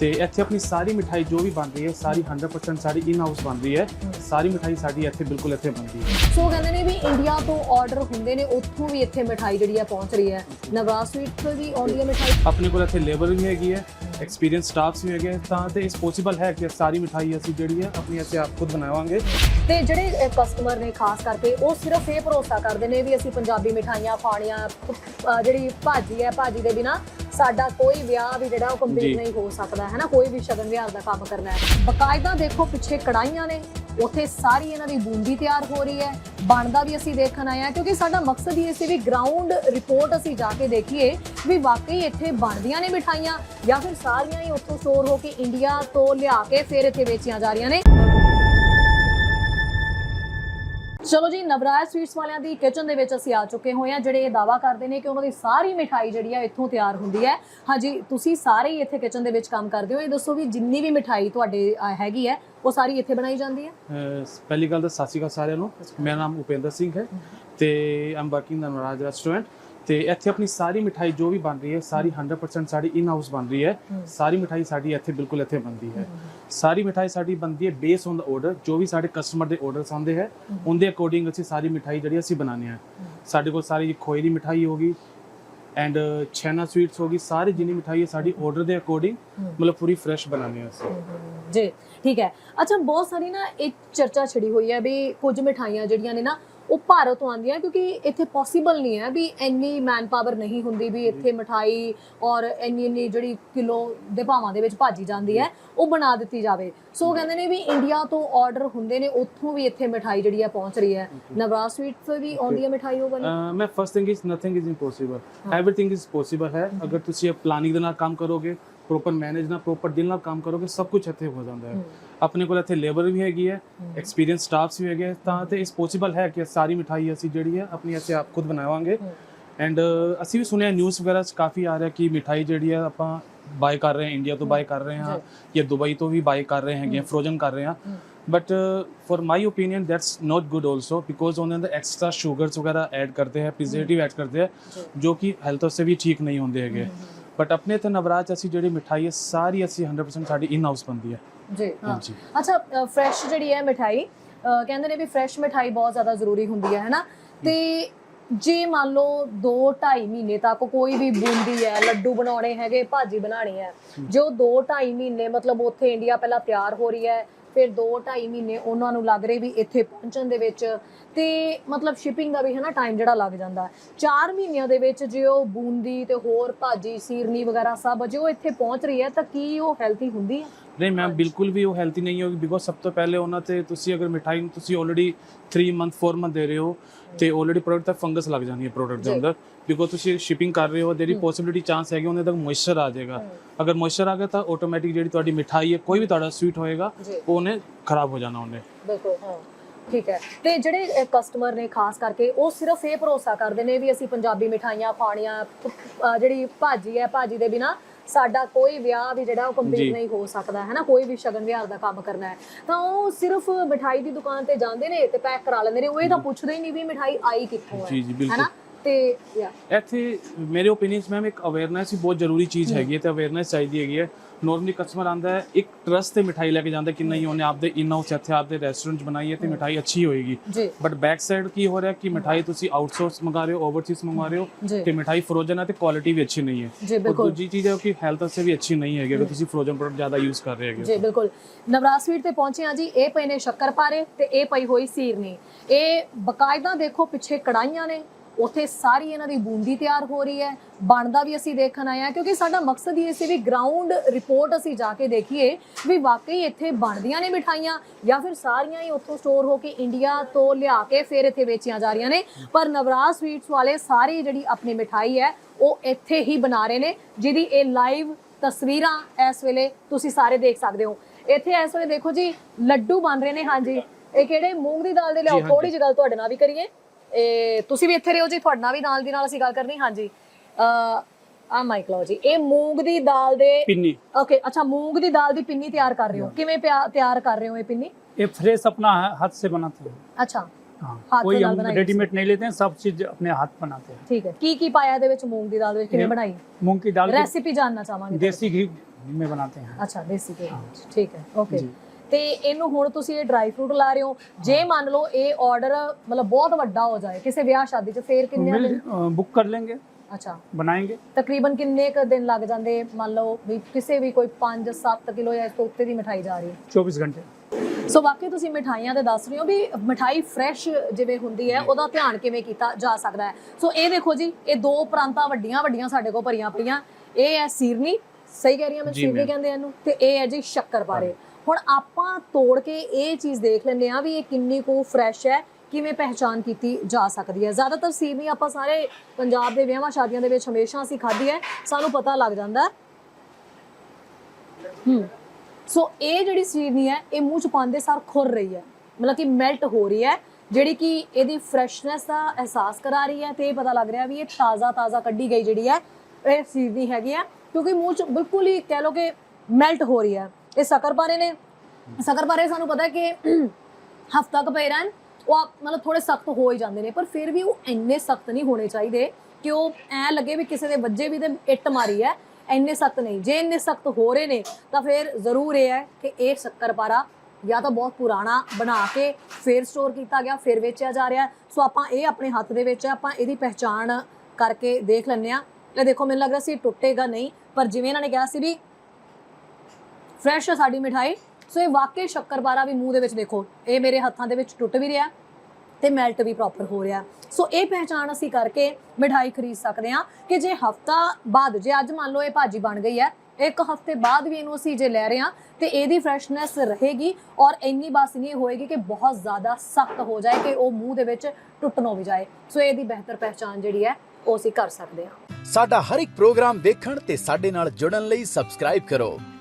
ਤੇ ਇੱਥੇ ਆਪਣੀ ਸਾਰੀ ਮਿਠਾਈ ਜੋ ਵੀ ਬਣ ਰਹੀ ਹੈ ਸਾਰੀ 100% ਸਾਡੀ ਇਨ ਹਾਊਸ ਬਣ ਰਹੀ ਹੈ। ਸਾਰੀ ਮਿਠਾਈ ਸਾਡੀ ਇੱਥੇ ਬਿਲਕੁਲ ਇੱਥੇ ਬਣਦੀ ਹੈ। ਸੋ ਕਹਿੰਦੇ ਨੇ ਵੀ ਇੰਡੀਆ ਤੋਂ ਆਰਡਰ ਹੁੰਦੇ ਨੇ ਉੱਥੋਂ ਵੀ ਇੱਥੇ ਮਿਠਾਈ ਜਿਹੜੀ ਆ ਪਹੁੰਚ ਰਹੀ ਹੈ। ਨਵਰਾਜ ਸਵੀਟ ਤੋਂ ਵੀ ਆਉਂਦੀ ਹੈ ਮਿਠਾਈ। ਆਪਣੇ ਕੋਲ ਇੱਥੇ ਲੇਬਰ ਵੀ ਹੈਗੀ ਹੈ ਐਕਸਪੀਰੀਅੰਸ ਸਟਾਫਸ ਵੀ ਹੈਗੇ ਤਾਂ ਤੇ ਇਸ ਪੋਸੀਬਲ ਹੈ ਕਿ ਸਾਰੀ ਮਿਠਾਈ ਅਸੀਂ ਜਿਹੜੀ ਹੈ ਆਪਣੀ ਅਸੀਂ ਆਪ ਖੁਦ ਬਣਾਵਾਂਗੇ। ਤੇ ਜਿਹੜੇ ਕਸਟਮਰ ਨੇ ਖਾਸ ਕਰਕੇ ਉਹ ਸਿਰਫ ਇਹ ਭਰੋਸਾ ਕਰਦੇ ਨੇ ਵੀ ਅਸੀਂ ਪੰਜਾਬੀ ਮਿਠਾਈਆਂ ਖਾਣੀਆਂ ਜਿਹੜੀ ਭਾਜੀ ਹੈ ਭਾਜੀ ਦੇ ਬਿਨਾ ਸਾਡਾ ਕੋਈ ਵਿਆਹ ਵੀ ਜਿਹੜਾ ਉਹ। ਕੰਪਲੀਟ ਨਹੀਂ ਹੋ ਸਕਦਾ ਹੈ ਨਾ ਕੋਈ ਵੀ ਸ਼ਗਨ ਵਿਆਹ ਦਾ ਕੰਮ ਕਰਨਾ ਹੈ। ਬਕਾਇਦਾ ਦੇਖੋ ਪਿੱਛੇ ਕੜਾਈਆਂ ਨੇ। ਉੱਥੇ ਸਾਰੀ ਇਹਨਾਂ ਦੀ ਬੂੰਦੀ ਤਿਆਰ ਹੋ ਰਹੀ ਹੈ। ਬਣਦਾ ਵੀ ਅਸੀਂ ਦੇਖਣ ਆਏ ਹਾਂ ਕਿਉਂਕਿ ਸਾਡਾ ਮਕਸਦ ਇਹ ਸੀ ਵੀ ਗਰਾਊਂਡ ਰਿਪੋਰਟ ਅਸੀਂ ਜਾ ਕੇ ਦੇਖੀਏ ਵੀ ਵਾਕਈ ਇੱਥੇ ਬਣਦੀਆਂ ਨੇ ਮਿਠਾਈਆਂ ਜਾਂ ਫਿਰ ਸਾਰੀਆਂ ਹੀ ਉੱਥੋਂ ਸਟੋਰ ਹੋ ਕੇ ਇੰਡੀਆ ਤੋਂ ਲਿਆ ਕੇ ਫਿਰ ਇੱਥੇ ਵੇਚੀਆਂ ਜਾ ਰਹੀਆਂ ਨੇ। ਚਲੋ ਜੀ ਨਵਰਾਜ ਸਵੀਟਸ ਵਾਲਿਆਂ ਦੀ ਕਿਚਨ ਦੇ ਵਿੱਚ ਅਸੀਂ ਆ ਚੁੱਕੇ ਹੋਏ ਹਾਂ ਜਿਹੜੇ ਇਹ ਦਾਵਾ ਕਰਦੇ ਨੇ ਕਿ ਉਹਨਾਂ ਦੀ ਸਾਰੀ ਮਿਠਾਈ ਜਿਹੜੀ ਆ ਇੱਥੋਂ ਤਿਆਰ ਹੁੰਦੀ ਹੈ। ਹਾਂਜੀ ਤੁਸੀਂ ਸਾਰੇ ਹੀ ਇੱਥੇ ਕਿਚਨ ਦੇ ਵਿੱਚ ਕੰਮ ਕਰਦੇ ਹੋ। ਇਹ ਦੱਸੋ ਵੀ ਜਿੰਨੀ ਵੀ ਮਿਠਾਈ ਤੁਹਾਡੇ ਹੈਗੀ ਹੈ ਉਹ ਸਾਰੀ ਇੱਥੇ ਬਣਾਈ ਜਾਂਦੀ ਹੈ? ਅਹ ਪਹਿਲੀ ਗੱਲ ਤਾਂ ਸਤਿ ਸ਼੍ਰੀ ਅਕਾਲ ਸਾਰਿਆਂ ਨੂੰ। ਮੇਰਾ ਨਾਮ ਉਪੇਂਦਰ ਸਿੰਘ ਹੈ ਤੇ ਆਮ ਵਰਕਿੰਗ ਦਾ ਨਰਾਜ ਰੈਸਟੋਰੈਂਟ ਤੇ ਇੱਥੇ ਆਪਣੀ ਸਾਰੀ ਮਿਠਾਈ ਜੋ ਵੀ ਬਣ ਰਹੀ ਹੈ ਸਾਰੀ 100% ਸਾਡੀ ਇਨ ਹਾਊਸ ਬਣ ਰਹੀ ਹੈ। ਸਾਰੀ ਮਿਠਾਈ ਸਾਡੀ ਇੱਥੇ ਬਿਲਕੁਲ ਇੱਥੇ ਬਣਦੀ ਹੈ। ਸਾਰੀ ਮਿਠਾਈ ਸਾਡੀ ਬਣਦੀ ਹੈ ਬੇਸ ਔਨ ਦਾ ਆਰਡਰ ਜੋ ਵੀ ਸਾਡੇ ਕਸਟਮਰ ਦੇ ਆਰਡਰਸ ਆਉਂਦੇ ਹੈ ਉਹਦੇ ਅਕੋਰਡਿੰਗ ਅਸੀਂ ਸਾਰੀ ਮਿਠਾਈ ਜਿਹੜੀ ਅਸੀਂ ਬਣਾਉਂਦੇ ਹਾਂ। ਸਾਡੇ ਕੋਲ ਸਾਰੀ ਖੋਏ ਦੀ ਮਿਠਾਈ ਹੋਗੀ ਐਂਡ ਛੈਨਾ ਸਵੀਟਸ ਹੋਗੀ ਸਾਰੀ ਜਿੰਨੀ ਮਿਠਾਈ ਹੈ ਸਾਡੀ ਆਰਡਰ ਦੇ ਅਕੋਰਡਿੰਗ ਮਤਲਬ ਪੂਰੀ ਫਰੈਸ਼ ਬਣਾਉਂਦੇ ਹਾਂ ਅਸੀਂ। ਜੀ ਠੀਕ ਹੈ। ਅੱਛਾ ਬਹੁਤ ਸਾਰੀ ਨਾ ਇੱਕ ਚਰਚਾ ਛਿੜੀ ਹੋਈ ਹੈ ਵੀ ਕੁਝ ਮਿਠਾਈਆਂ ਜਿਹੜੀਆਂ ਨੇ ਨਾ ਉਹ ਭਾਰਤ ਤੋਂ ਆਉਂਦੀਆਂ ਕਿਉਂਕਿ ਇੱਥੇ ਪੋਸੀਬਲ ਨਹੀਂ ਹੈ ਵੀ ਇੰਨੀ ਮੈਨ ਪਾਵਰ ਨਹੀਂ ਹੁੰਦੀ ਵੀ ਇੱਥੇ ਮਠਾਈ ਔਰ ਇੰਨੀ ਇੰਨੀ ਜਿਹੜੀ ਕਿਲੋ ਦੇ ਭਾਵਾਂ ਦੇ ਵਿੱਚ ਭਾਜੀ ਜਾਂਦੀ ਹੈ ਉਹ ਬਣਾ ਦਿੱਤੀ ਜਾਵੇ। ਸੋ ਕਹਿੰਦੇ ਨੇ ਵੀ ਇੰਡੀਆ ਤੋਂ ਆਰਡਰ ਹੁੰਦੇ ਨੇ ਉੱਥੋਂ ਵੀ ਇੱਥੇ ਮਠਾਈ ਜਿਹੜੀ ਆ ਪਹੁੰਚ ਰਹੀ ਹੈ। ਨਵਰਾਜ ਸਵੀਟ ਤੋਂ ਵੀ ਆਉਂਦੀ ਹੈ ਮਠਾਈ ਉਹ ਵਾਲੀ? ਮੈਂ first thing is nothing is impossible everything is possible ਹੈ। ਅਗਰ ਤੁਸੀਂ ਪਲਾਨਿੰਗ ਦੇ ਨਾਲ ਕੰਮ ਕਰੋਗੇ ਪ੍ਰੋਪਰ ਮੈਨੇਜ ਨਾਲ ਪ੍ਰੋਪਰ ਦਿਲ ਨਾਲ ਕੰਮ ਕਰੋਗੇ ਸਭ ਕੁਝ ਇੱਥੇ ਹੋ ਜਾਂਦਾ ਹੈ। ਆਪਣੇ ਕੋਲ ਇੱਥੇ ਲੇਬਰ ਵੀ ਹੈਗੀ ਹੈ ਐਕਸਪੀਰੀਅੰਸ ਸਟਾਫਸ ਵੀ ਹੈਗੇ ਤਾਂ ਤੇ ਇਸ ਪੋਸੀਬਲ ਹੈ ਕਿ ਸਾਰੀ ਮਿਠਾਈ ਅਸੀਂ ਜਿਹੜੀ ਹੈ ਆਪਣੀ ਅਸੀਂ ਆਪ ਖੁਦ ਬਣਾਵਾਂਗੇ। ਐਂਡ ਅਸੀਂ ਵੀ ਸੁਣਿਆ ਨਿਊਜ਼ ਵਗੈਰਾ 'ਚ ਕਾਫੀ ਆ ਰਿਹਾ ਕਿ ਮਿਠਾਈ ਜਿਹੜੀ ਹੈ ਆਪਾਂ ਬਾਈ ਕਰ ਰਹੇ ਹਾਂ ਇੰਡੀਆ ਤੋਂ ਬਾਈ ਕਰ ਰਹੇ ਹਾਂ ਜਾਂ। ਦੁਬਈ ਤੋਂ ਵੀ ਬਾਈ ਕਰ ਰਹੇ ਹੈਗੇ ਫਰੋਜ਼ਨ ਕਰ ਰਹੇ ਹਾਂ। But for my opinion that's not good also because ਉਹਨਾਂ ਦੇ ਐਕਸਟਰਾ ਸ਼ੂਗਰਸ ਵਗੈਰਾ ਐਡ ਕਰਦੇ ਹੈ ਪ੍ਰੀਜ਼ਰਵੇਟਿਵ ਐਡ ਕਰਦੇ ਹੈ ਜੋ। ਕਿ ਹੈਲਥ ਵਾਸਤੇ ਵੀ ਠੀਕ ਨਹੀਂ ਹੁੰਦੇ ਹੈਗੇ। ਬਟ ਆਪਣੇ ਇੱਥੇ ਨਵਰਾਜ ਅਸੀਂ ਜਿਹੜੀ ਮਿਠਾਈ ਹੈ ਸਾਰੀ ਅਸੀਂ 100% ਸਾਡੀ ਇਨ ਹਾਊਸ ਬਣਦੀ ਹੈ ਜੀ ਹਾਂ ਹਾਂਜੀ ਅੱਛਾ ਫਰੈਸ਼ ਜਿਹੜੀ ਹੈ ਮਿਠਾਈ ਕਹਿੰਦੇ ਨੇ ਵੀ ਫਰੈਸ਼ ਮਿਠਾਈ ਬਹੁਤ ਜ਼ਿਆਦਾ ਜ਼ਰੂਰੀ ਹੁੰਦੀ ਹੈ ਹੈਨਾ ਤੇ ਜੇ ਮੰਨ ਲਓ 2 2.5 ਮਹੀਨੇ ਤੱਕ ਕੋਈ ਵੀ ਬੂੰਦੀ ਹੈ ਲੱਡੂ ਬਣਾਉਣੇ ਹੈਗੇ ਭਾਜੀ ਬਣਾਣੀ ਹੈ ਜੋ 2 2.5 ਮਹੀਨੇ ਮਤਲਬ ਉੱਥੇ ਇੰਡੀਆ ਪਹਿਲਾਂ ਤਿਆਰ ਹੋ ਰਹੀ ਹੈ ਫਿਰ 2 2.5 ਮਹੀਨੇ ਉਹਨਾਂ ਨੂੰ ਲੱਗ ਰਹੇ ਵੀ ਇੱਥੇ ਪਹੁੰਚਣ ਦੇ ਵਿੱਚ ਤੇ ਮਤਲਬ ਸ਼ਿਪਿੰਗ ਦਾ ਵੀ ਹੈ ਨਾ ਟਾਈਮ ਜਿਹੜਾ ਲੱਗ ਜਾਂਦਾ। ਹੈ 4 ਮਹੀਨਿਆਂ ਦੇ ਵਿੱਚ ਜੇ ਉਹ ਬੂੰਦੀ ਤੇ ਹੋਰ ਭਾਜੀ, ਸੀਰਨੀ ਵਗੈਰਾ ਸਭ, ਜੇ ਉਹ ਇੱਥੇ ਪਹੁੰਚ ਰਹੀ ਹੈ ਤਾਂ ਕੀ ਉਹ ਹੈਲਥੀ ਹੁੰਦੀ ਹੈ? ਨਹੀਂ ਮੈਮ ਬਿਲਕੁਲ ਵੀ ਉਹ ਹੈਲਥੀ ਨਹੀਂ ਹੋਗੀ ਬਿਕੋਜ਼ ਸਭ ਤੋਂ ਪਹਿਲੇ ਉਹਨਾਂ ਤੇ ਤੁਸੀਂ ਅਗਰ ਮਿਠਾਈ ਨੂੰ ਤੁਸੀਂ ਆਲਰੇਡੀ 3 ਮੰਥ 4 ਮੰਥ ਦੇ ਰਹੇ ਹੋ ਤੇ ਆਲਰੇਡੀ ਪ੍ਰੋਡਕਟ ਤੇ ਫੰਗਸ ਲੱਗ ਜਾਣੀ ਹੈ ਪ੍ਰੋਡਕਟ ਦੇ। ਅੰਦਰ ਬਿਕੋਜ਼ ਤੁਸੀਂ ਸ਼ਿਪਿੰਗ ਕਰ ਰਹੇ ਹੋ ਦੇਰੀ ਪੋਸਿਬਿਲਿਟੀ ਚਾਂਸ ਹੈਗੀ ਉਹਦੇ ਤੱਕ ਮੋਇਸਚਰ ਆ ਜਾਏਗਾ। ਅਗਰ ਮੋਇਸਚਰ ਆ ਗਿਆ ਤਾਂ ਆਟੋਮੈਟਿਕ ਜਿਹੜੀ ਤੁਹਾਡੀ ਮਿਠਾਈ ਹੈ ਕੋਈ ਵੀ ਤੁਹਾਡਾ ਸਵੀਟ ਹੋਏਗਾ ਉਹ ਉਹਨੇ ਖਰਾਬ ਹੋ ਜਾਣਾ ਉਹਨੇ। ਬਿਲਕੁਲ ਹਾਂ। ਠੀਕ ਹੈ। ਤੇ ਜਿਹੜੇ ਕਸਟਮਰ ਨੇ ਖਾਸ ਕਰਕੇ ਉਹ ਸਿਰਫ ਇਹ ਭਰੋਸਾ ਕਰਦੇ ਨੇ ਵੀ ਅਸੀਂ ਪੰਜਾਬੀ ਮਿਠਾਈਆਂ ਖਾਣੀਆਂ ਜਿਹੜੀ ਭਾਜੀ ਹੈ ਭਾਜੀ ਦੇ ਬਿਨਾ ਸਾਡਾ ਕੋਈ ਵਿਆਹ ਵੀ ਜਿਹੜਾ ਉਹ। ਕੰਪਲੀਟ ਨਹੀਂ ਹੋ ਸਕਦਾ ਹੈ ਨਾ ਕੋਈ ਵੀ ਸ਼ਗਨ ਵਿਆਹ ਦਾ ਕੰਮ ਕਰਨਾ ਹੈ। ਤਾਂ ਉਹ ਸਿਰਫ ਮਿਠਾਈ ਦੀ ਦੁਕਾਨ ਤੇ ਜਾਂਦੇ ਨੇ ਤੇ ਪੈਕ ਕਰਾ ਲੈਂਦੇ ਨੇ। ਉਹ ਇਹ ਤਾਂ ਪੁੱਛਦੇ ਹੀ ਨਹੀਂ ਵੀ ਮਿਠਾਈ ਆਈ ਕਿੱਥੋਂ ਹੈ ਜੀ ਜੀ ਹੈ ਨਾ ਤੇ ਯਾ ਇੱਥੇ ਮੇਰੇ ਓਪੀਨੀਅਨਸ ਮੈਮ ਇੱਕ ਅਵੇਅਰਨੈਸ ਹੀ ਬਹੁਤ ਜ਼ਰੂਰੀ ਚੀਜ਼ ਹੈਗੀ ਹੈ ਤੇ ਅਵੇਅਰਨੈਸ ਚਾਹੀਦੀ ਹੈਗੀ ਹੈ। ਨਾਰਮਲੀ ਕਸਟਮਰ ਆਂਦਾ ਹੈ ਇੱਕ ਟਰਸਟ ਤੇ ਮਿਠਾਈ ਲੈ ਕੇ ਜਾਂਦਾ ਕਿ ਨਹੀਂ ਉਹਨੇ ਆਪਦੇ ਇਨ ਹਾਊਸ ਇੱਥੇ ਆਪਦੇ ਰੈਸਟੋਰੈਂਟ ਬਣਾਈ ਹੈ ਤੇ ਮਿਠਾਈ ਅੱਛੀ ਹੋਏਗੀ। ਜੀ। ਬਟ ਬੈਕ ਸਾਈਡ ਕੀ ਹੋ ਰਿਹਾ ਕਿ ਮਿਠਾਈ ਤੁਸੀਂ ਆਊਟਸੋਰਸ ਮੰਗਾ ਰਹੇ ਹੋ ਓਵਰਸੀਜ਼ ਮੰਗਵਾ ਰਹੇ ਹੋ ਜੀ। ਤੇ ਮਿਠਾਈ ਫਰੋਜ਼ਨ ਹੈ ਤੇ ਕੁਆਲਿਟੀ ਵੀ ਅੱਛੀ ਨਹੀਂ ਹੈ। ਜੀ ਔਰ ਬਿਲਕੁਲ। ਦੂਜੀ ਚੀਜ਼ ਹੈ ਕਿ ਹੈਲਥ ਵਾਸਤੇ ਵੀ ਅੱਛੀ ਨਹੀਂ ਹੈਗੀ ਅਗਰ ਤੁਸੀਂ ਫਰੋਜ਼ਨ ਪ੍ਰੋਡਕਟ ਜ਼ਿਆਦਾ ਯੂਜ਼ ਕਰ ਰਹੇ ਹੈਗੇ ਜੀ ਬਿਲਕੁਲ। ਨਵਰਾਜ ਸਵੀਟ ਤੇ ਪਹੁੰਚੇ ਆ ਜੀ ਇਹ ਪਏ ਨੇ ਸ਼ੱਕਰਪਾਰੇ ਤੇ ਇਹ ਪਈ ਹੋਈ ਸੀਰਨੀ। ਇਹ ਬਕਾਇਦਾ ਦੇਖੋ ਪਿੱਛੇ ਕੜਾਈਆਂ ਨੇ ਉੱਥੇ ਸਾਰੀ ਇਹਨਾਂ ਦੀ ਬੂੰਦੀ ਤਿਆਰ ਹੋ ਰਹੀ ਹੈ। ਬਣਦਾ ਵੀ ਅਸੀਂ ਦੇਖਣ ਆਏ ਆ ਕਿਉਂਕਿ ਸਾਡਾ ਮਕਸਦ ਇਹ ਸੀ ਵੀ ਗਰਾਊਂਡ ਰਿਪੋਰਟ ਅਸੀਂ ਜਾ ਕੇ ਦੇਖੀਏ ਵੀ ਵਾਕਈ ਇੱਥੇ ਬਣਦੀਆਂ ਨੇ ਮਿਠਾਈਆਂ ਜਾਂ ਫਿਰ ਸਾਰੀਆਂ ਹੀ ਉੱਥੋਂ ਸਟੋਰ ਹੋ ਕੇ ਇੰਡੀਆ ਤੋਂ ਲਿਆ ਕੇ ਫਿਰ ਇੱਥੇ ਵੇਚੀਆਂ ਜਾ ਰਹੀਆਂ ਨੇ। ਪਰ ਨਵਰਾਜ ਸਵੀਟਸ ਵਾਲੇ ਸਾਰੀ ਜਿਹੜੀ ਆਪਣੀ ਮਿਠਾਈ ਹੈ ਉਹ ਇੱਥੇ ਹੀ ਬਣਾ ਰਹੇ ਨੇ ਜਿਹਦੀ ਇਹ ਲਾਈਵ ਤਸਵੀਰਾਂ ਇਸ ਵੇਲੇ ਤੁਸੀਂ ਸਾਰੇ ਦੇਖ ਸਕਦੇ ਹੋ। ਇੱਥੇ ਇਸ ਵੇਲੇ ਦੇਖੋ ਜੀ ਲੱਡੂ ਬਣ ਰਹੇ ਨੇ ਹਾਂਜੀ। ਇਹ ਕਿਹੜੇ ਮੂੰਗ ਦੀ ਦਾਲ ਦੇ ਲਿਆਓ। ਥੋੜੀ ਜਿਹੀ ਗੱਲ ਤੁਹਾਡੇ ਨਾਲ ਵੀ ਕਰੀਏ। ਇਹ ਤੁਸੀਂ ਵੀ ਇੱਥੇ ਰਹੋ ਜੀ ਤੁਹਾਡੇ ਨਾਲ ਵੀ ਨਾਲ ਦੀ ਨਾਲ ਅਸੀਂ ਗੱਲ ਕਰਨੀ ਹਾਂਜੀ ਅ ਆ ਮਾਈਕ ਲਓ ਜੀ ਇਹ ਮੂੰਗ ਦੀ ਦਾਲ ਦੇ पिन्नी ਓਕੇ ਅੱਛਾ ਮੂੰਗ ਦੀ ਦਾਲ ਦੀ ਪਿੰਨੀ ਤਿਆਰ ਕਰ ਰਹੇ ਹੋ ਕਿਵੇਂ ਪਿਆ- ਤਿਆਰ ਕਰ ਰਹੇ ਹੋ ਇਹ ਪਿੰਨੀ ये फ्रेश अपना हाथ से बनाते हैं ਅੱਛਾ हाँ हाथ कोई से दाल हम बनाई रेडीमेड नहीं लेते हैं सब चीज अपने हाथ बनाते हैं ਠੀਕ ਹੈ ਕੀ ਕੀ ਪਾਇਆ ਇਹਦੇ ਵਿੱਚ ਮੂੰਗ ਦੀ ਦਾਲ ਦੇ ਵਿੱਚ ਕਿਵੇਂ ਇਹ- ਬਣਾਈ मूंग की दाल की ਰੈਸਿਪੀ ਜਾਨਣਾ ਚਾਹਾਂਗੇ देसी घी में बनाते हैं ਅੱਛਾ ਦੇਸੀ ਘਿਓ ਵਿੱਚ, ਠੀਕ ਹੈ ਓਕੇ ਜੀ। ਤੇ ਇਹਨੂੰ ਹੁਣ ਤੁਸੀਂ ਇਹ ਡਰਾਈ ਫਰੂਟ ਲਾ ਰਹੇ ਹੋ। ਜੇ ਮੰਨ ਲਓ ਇਹ ਆਰਡਰ ਮਤਲਬ ਬਹੁਤ ਵੱਡਾ ਹੋ ਜਾਏ ਕਿਸੇ ਵਿਆਹ ਸ਼ਾਦੀ 'ਚ ਫੇਰ ਕਿੰਨੇ ਦਿਨ? ਬੁੱਕ ਕਰ ਲੈਂਗੇ। ਅੱਛਾ। ਬਣਾਏਗੇ। ਤਕਰੀਬਨ ਕਿੰਨੇ ਕ ਦਿਨ ਲੱਗ ਜਾਂਦੇ? ਮੰਨ ਲਓ ਵੀ ਕਿਸੇ ਵੀ ਕੋਈ 5 7 ਕਿਲੋ ਜਾਂ ਇਸ ਤੋਂ ਉੱਤੇ ਦੀ ਮਠਾਈ ਜਾ ਰਹੀ ਹੈ। 24 ਘੰਟੇ। ਸੋ ਵਾਕਈ ਤੁਸੀਂ ਮਠਾਈਆਂ ਤੇ ਦੱਸ ਰਹੇ ਹੋ ਵੀ ਮਠਾਈ ਫਰੈਸ਼ ਜਿਵੇਂ ਹੁੰਦੀ ਹੈ ਉਹਦਾ ਧਿਆਨ ਕਿਵੇਂ ਕੀਤਾ ਜਾ ਸਕਦਾ ਹੈ? ਸੋ ਇਹ ਦੇਖੋ ਜੀ ਇਹ ਦੋ ਪ੍ਰਾਂਤਾਂ ਵੱਡੀਆਂ ਵੱਡੀਆਂ ਸਾਡੇ ਕੋਲ ਭਰੀਆਂ ਪਈਆਂ। ਇਹ ਹੈ ਸੀਰਨੀ ਸਹੀ ਕਹਿ ਰਹੀ ਹਾਂ ਮੈਂ ਸੀਰਨੀ ਕਹਿੰਦੇ ਇਹਨੂੰ। ਤੇ ਇਹ ਹੈ ਜੀ ਸ਼ੱਕਰਪਾਰੇ ਹੁਣ ਆਪਾਂ ਤੋੜ ਕੇ ਇਹ ਚੀਜ਼ ਦੇਖ ਲੈਂਦੇ ਆ ਵੀ ਇਹ ਕਿੰਨੀ ਕੁ ਫਰੈਸ਼ ਹੈ, ਕਿਵੇਂ ਪਹਿਚਾਨ ਕੀਤੀ ਜਾ ਸਕਦੀ ਹੈ। ਜ਼ਿਆਦਾਤਰ ਸੀਰਨੀ ਆਪਾਂ ਸਾਰੇ ਪੰਜਾਬ ਦੇ ਵਿਆਹਾਂ ਸ਼ਾਦੀਆਂ ਦੇ ਵਿੱਚ ਹਮੇਸ਼ਾ ਅਸੀਂ ਖਾਧੀ ਹੈ, ਸਾਨੂੰ ਪਤਾ ਲੱਗ ਜਾਂਦਾ। ਹੂੰ। ਸੋ ਇਹ ਜਿਹੜੀ ਸੀਰਨੀ ਹੈ, ਇਹ ਮੂੰਹ ਚ ਪਾਉਂਦੇ ਸਾਰ ਖੁਰ ਰਹੀ ਹੈ। ਮਤਲਬ ਕਿ ਮੈਲਟ ਹੋ ਰਹੀ ਹੈ, ਜਿਹੜੀ ਕਿ ਇਹਦੀ ਫਰੈਸ਼ਨੈਸ ਦਾ ਅਹਿਸਾਸ ਕਰਾ ਰਹੀ ਹੈ ਤੇ ਇਹ ਪਤਾ ਲੱਗ ਰਿਹਾ ਵੀ ਇਹ ਤਾਜ਼ਾ ਤਾਜ਼ਾ ਕੱਢੀ ਗਈ ਜਿਹੜੀ ਹੈ, ਇਹ ਸੀਰਨੀ ਹੈਗੀ ਹੈ, ਕਿਉਂਕਿ ਮੂੰਹ ਚ ਬਿਲਕੁਲ ਹੀ ਕਹਿ ਲਓ ਕਿ ਮੈਲਟ ਹੋ ਰਹੀ ਹੈ। ਇਹ ਸ਼ੱਕਰਪਾਰੇ ਨੇ। ਸ਼ੱਕਰਪਾਰੇ ਸਾਨੂੰ ਪਤਾ ਕਿ ਹਫਤਾ ਕੁ ਪਏ ਰਹਿਣ, ਉਹ ਆਪ- ਮਤਲਬ ਥੋੜੇ ਸਖਤ ਹੋ ਹੀ ਜਾਂਦੇ ਨੇ, ਪਰ ਫਿਰ ਵੀ ਉਹ ਇੰਨੇ ਸਖਤ ਨਹੀਂ ਹੋਣੇ ਚਾਹੀਦੇ ਕਿ ਉਹ ਐ ਲੱਗੇ ਵੀ ਕਿਸੇ ਦੇ ਵੱਜੇ ਵੀ ਤੇ ਇੱਟ ਮਾਰੀ ਹੈ, ਇੰਨੇ ਸਖਤ ਨਹੀਂ। ਜੇ ਇੰਨੇ ਸਖਤ ਹੋ ਰਹੇ ਨੇ, ਤਾਂ ਫਿਰ ਜ਼ਰੂਰ ਇਹ ਹੈ ਕਿ ਇਹ ਸ਼ੱਕਰਪਾਰਾ ਜਾਂ ਤਾਂ ਬਹੁਤ ਪੁਰਾਣਾ ਬਣਾ ਕੇ ਫਿਰ ਸਟੋਰ ਕੀਤਾ ਗਿਆ, ਫਿਰ ਵੇਚਿਆ ਜਾ ਰਿਹਾ ਸੋ ਆਪਾਂ ਇਹ ਆਪਣੇ ਹੱਥ ਦੇ ਵਿੱਚ ਆਪਾਂ ਇਹਦੀ ਪਹਿਚਾਣ ਕਰਕੇ ਦੇਖ ਲੈਂਦੇ ਆ ਇਹ ਦੇਖੋ, ਮੈਨੂੰ ਲੱਗ ਰਿਹਾ ਸੀ ਟੁੱਟੇਗਾ ਨਹੀਂ, ਪਰ ਜਿਵੇਂ ਇਹਨਾਂ ਨੇ ਕਿਹਾ ਸੀ ਵੀ ਫਰੈਸ਼ ਹੈ ਸਾਡੀ ਮਿਠਾਈ। ਸੋ ਇਹ ਵਾਕਈ ਸ਼ੱਕਰਪਾਰਾ ਵੀ ਮੂੰਹ ਦੇ ਵਿੱਚ ਦੇਖੋ, ਇਹ ਮੇਰੇ ਹੱਥਾਂ ਦੇ ਵਿੱਚ ਟੁੱਟ ਵੀ ਰਿਹਾ ਤੇ ਮੈਲਟ ਵੀ ਪ੍ਰੋਪਰ ਹੋ ਰਿਹਾ। ਸੋ ਇਹ ਪਹਿਚਾਣ ਅਸੀਂ ਕਰਕੇ ਮਿਠਾਈ ਖਰੀਦ ਸਕਦੇ ਹਾਂ ਕਿ ਜੇ ਹਫਤਾ ਬਾਅਦ, ਜੇ ਅੱਜ ਮੰਨ ਲਓ ਇਹ ਭਾਜੀ ਬਣ ਗਈ ਹੈ, ਇੱਕ ਹਫ਼ਤੇ ਬਾਅਦ ਵੀ ਇਹਨੂੰ ਅਸੀਂ ਜੇ ਲੈ ਰਹੇ ਹਾਂ, ਤੇ ਇਹਦੀ ਫਰੈਸ਼ਨੈਸ ਰਹੇਗੀ ਔਰ ਇੰਨੀ ਬਸ ਨਹੀਂ ਹੋਏਗੀ ਕਿ ਬਹੁਤ ਜ਼ਿਆਦਾ ਸਖਤ ਹੋ ਜਾਏ ਕਿ ਉਹ ਮੂੰਹ ਦੇ ਵਿੱਚ ਟੁੱਟਣੋਂ ਵੀ ਜਾਏ। ਸੋ ਇਹਦੀ ਬਿਹਤਰ ਪਹਿਚਾਣ ਜਿਹੜੀ ਹੈ, ਉਹ ਅਸੀਂ ਕਰ ਸਕਦੇ ਹਾਂ। ਸਾਡਾ ਹਰ ਇੱਕ ਪ੍ਰੋਗਰਾਮ ਦੇਖਣ ਤੇ ਸਾਡੇ ਨਾਲ ਜੁੜਨ ਲਈ ਸਬਸਕ੍ਰਾਈਬ ਕਰੋ।